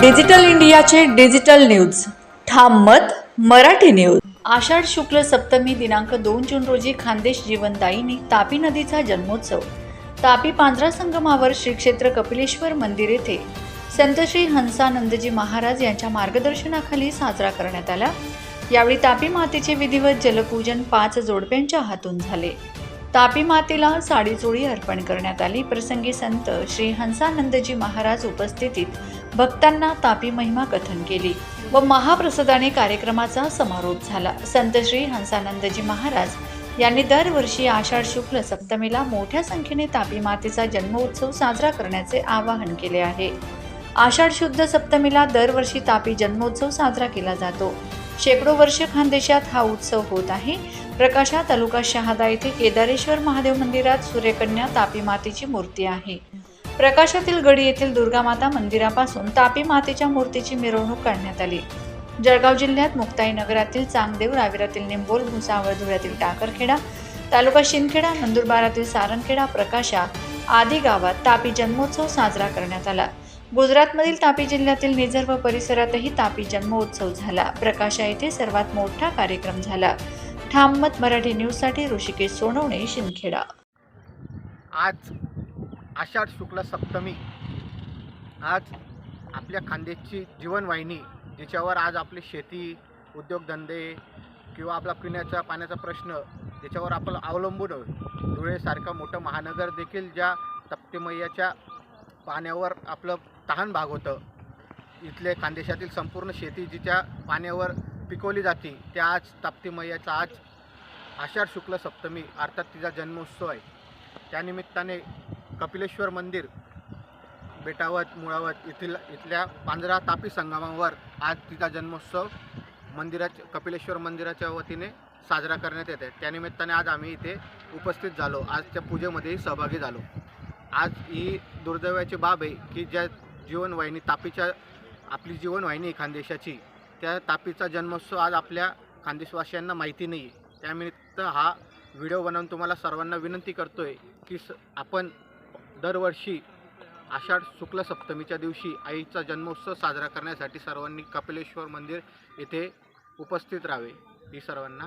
Digital इंडियाचे digital news. ठाम मत मराठी न्यूज. आषाढ शुक्ल सप्तमी दिनांक दोन जून रोजी खानदेश जीवनदायिनी तापी नदीचा जन्मोत्सव. तापी पांजरा संगमावर श्री क्षेत्र कपिलेश्वर मंदिर येथे संत श्री हंसानंदजी महाराज यांच्या मार्गदर्शनाखाली साजरा करण्यात आला. यावेळी तापी मातेचे विधिवत जलपूजन पाच जोडप्यांच्या हातून झाले. तापी मातेला साडीचोळी अर्पण करण्यात आली. प्रसंगी संत श्री हंसानंदजी महाराज उपस्थितीत भक्तांना तापी महिमा कथन केली व महाप्रसादाने कार्यक्रमाचा समारोप झाला. संत श्री हंसानंदजी महाराज यांनी दरवर्षी आषाढ शुक्ल सप्तमीला मोठ्या संख्येने तापी मातेचा जन्मोत्सव साजरा करण्याचे आवाहन केले आहे. आषाढ शुद्ध सप्तमीला दरवर्षी तापी जन्मोत्सव साजरा केला जातो. शेकडो वर्ष खानदेशात हा उत्सव होत आहे. प्रकाशा तालुका शहादा येथे केदारेश्वर महादेव मंदिरात सूर्यकन्या तापी मातेची मूर्ती आहे. प्रकाशातील गडी येथील दुर्गामाता मंदिरापासून तापी मातेच्या मूर्तीची मिरवणूक काढण्यात आली. जळगाव जिल्ह्यात मुक्ताई नगरातील चांगदेव राविरातील निंबोल भुसावळ धुळ्यातील टाकरखेडा तालुका शिंदखेडा नंदुरबारातील सारंगखेडा प्रकाशा आदी गावात तापी जन्मोत्सव साजरा करण्यात आला. गुजरातमधील तापी जिल्ह्यातील निझर व परिसरातही तापी जन्मोत्सव झाला. प्रकाशा येथे सर्वात मोठा कार्यक्रम झाला. ठाममत मराठी न्यूजसाठी ऋषिकेश सोनवणे शिंदखेडा. आज आषाढ शुक्ल सप्तमी. आज आपल्या खांद्याची जीवनवाहिनी ज्याच्यावर आज आपली शेती उद्योगधंदे किंवा आपला पिण्याचा पाण्याचा प्रश्न ज्याच्यावर आपण अवलंबून धुळेसारखं मोठं महानगर देखील ज्या तप्तिमय्याच्या पाण्यावर आपलं तहान भाग होतं. इथले खानदेशातील संपूर्ण शेती जिच्या पाण्यावर पिकवली जाते त्या आज ताप्तीमय्याचा आज आषाढ शुक्ल सप्तमी अर्थात तिचा जन्मोत्सव आहे. त्यानिमित्ताने कपिलेश्वर मंदिर बेटावत मुळावत येथील इथल्या पांजरा तापी संगमावर आज तिचा जन्मोत्सव मंदिराच्या कपिलेश्वर मंदिराच्या वतीने साजरा करण्यात येत आहे. त्यानिमित्ताने आज आम्ही इथे उपस्थित झालो. आजच्या पूजेमध्येही सहभागी झालो. आज ही दुर्दैवाची बाब आहे की ज्या जीवनवाहिनी तापीच्या आपली जीवनवाहिनी खानदेशाची त्या तापीचा जन्मोत्सव आज आपल्या खानदेशवासियांना माहिती नाही आहे. त्यानिमित्त हा व्हिडिओ बनवून तुम्हाला सर्वांना विनंती करतो आहे की स आपण दरवर्षी आषाढ शुक्ल सप्तमीच्या दिवशी आईचा जन्मोत्सव साजरा करण्यासाठी सर्वांनी कपिलेश्वर मंदिर येथे उपस्थित राहावे. ही सर्वांना